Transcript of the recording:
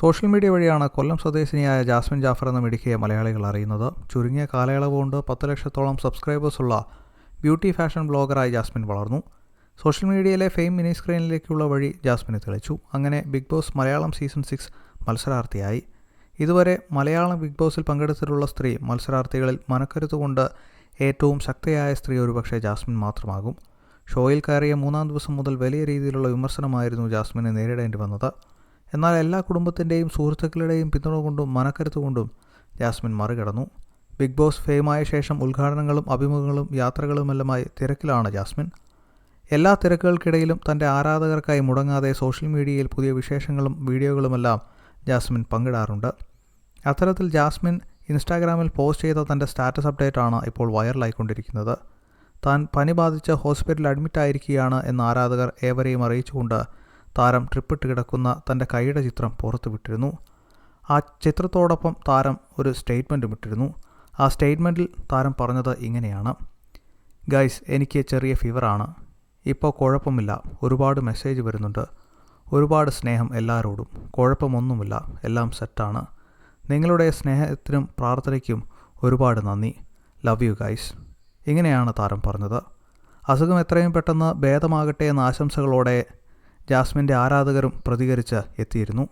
Social media വഴിയാണ് കൊല്ലം സ്വദേശിനിയായ Jasmine Jafar എന്ന മിടുക്കിയെ മലയാളികൾ അറിയുന്നത്. ചുരുങ്ങിയ കാലയളവ് കൊണ്ട് പത്ത് ലക്ഷത്തോളം സബ്സ്ക്രൈബേഴ്സുള്ള ബ്യൂട്ടി ഫാഷൻ ബ്ലോഗറായി ജാസ്മിൻ വളർന്നു. സോഷ്യൽ മീഡിയയിലെ ഫെയിം മിനി സ്ക്രീനിലേക്കുള്ള വഴി ജാസ്മിന് തെളിച്ചു. അങ്ങനെ Bigg Boss Malayalam season six മത്സരാർത്ഥിയായി. ഇതുവരെ മലയാളം ബിഗ് ബോസിൽ പങ്കെടുത്തിട്ടുള്ള സ്ത്രീ മത്സരാർത്ഥികളിൽ മനക്കരുത്തുകൊണ്ട് ഏറ്റവും ശക്തിയായ സ്ത്രീ ഒരുപക്ഷെ ജാസ്മിൻ മാത്രമാകും. ഷോയിൽ കയറിയ മൂന്നാം ദിവസം മുതൽ വലിയ രീതിയിലുള്ള വിമർശനമായിരുന്നു ജാസ്മിനെ നേരിടേണ്ടി വന്നത്. എന്നാൽ എല്ലാ കുടുംബത്തിന്റെയും സുഹൃത്തുക്കളുടെയും പിന്തുണ കൊണ്ടും മനക്കരുത്ത് കൊണ്ടും ജാസ്മിൻ മറികടന്നു. ബിഗ് ബോസ് ഫെയിമായ ശേഷം ഉദ്ഘാടനങ്ങളും അഭിമുഖങ്ങളും യാത്രകളുമെല്ലാമായി തിരക്കിലാണ് ജാസ്മിൻ. എല്ലാ തിരക്കുകൾക്കിടയിലും തന്റെ ആരാധകർക്കായി മുടങ്ങാതെ സോഷ്യൽ മീഡിയയിൽ പുതിയ വിശേഷങ്ങളും വീഡിയോകളുമെല്ലാം ജാസ്മിൻ പങ്കിടാറുണ്ട്. അത്തരത്തിൽ ജാസ്മിൻ ഇൻസ്റ്റാഗ്രാമിൽ പോസ്റ്റ് ചെയ്ത തന്റെ സ്റ്റാറ്റസ് അപ്ഡേറ്റാണ് ഇപ്പോൾ വൈറലായിക്കൊണ്ടിരിക്കുന്നത്. താൻ പനി ബാധിച്ച് ഹോസ്പിറ്റലിൽ അഡ്മിറ്റായിരിക്കുകയാണ് എന്ന് ആരാധകർ ഏവരെയും അറിയിച്ചുകൊണ്ട് താരം ട്രിപ്പിട്ട് കിടക്കുന്ന തന്റെ കൈയുടെ ചിത്രം പുറത്തു വിട്ടിരുന്നു ആ ചിത്രത്തോടൊപ്പം താരം ഒരു സ്റ്റേറ്റ്മെന്റും ഇട്ടിരുന്നു. ആ സ്റ്റേറ്റ്മെന്റിൽ താരം പറഞ്ഞത് ഇങ്ങനെയാണ്. ഗൈസ് എനിക്ക് ചെറിയ ഫീവറാണ് ഇപ്പോൾ കുഴപ്പമില്ല. ഒരുപാട് മെസ്സേജ് വരുന്നുണ്ട്. ഒരുപാട് സ്നേഹം എല്ലാവരോടും. കുഴപ്പമൊന്നുമില്ല. എല്ലാം സെറ്റാണ് നിങ്ങളുടെ സ്നേഹത്തിനും പ്രാർത്ഥനയ്ക്കും ഒരുപാട് നന്ദി. ലവ് യു ഗൈസ് ഇങ്ങനെയാണ് താരം പറഞ്ഞത്. അസുഖം എത്രയും പെട്ടെന്ന് ഭേദമാകട്ടെ എന്ന ആശംസകളോടെ ജാസ്മിന്റെ ആരാധകരും പ്രതികരിച്ച് എത്തിയിരുന്നു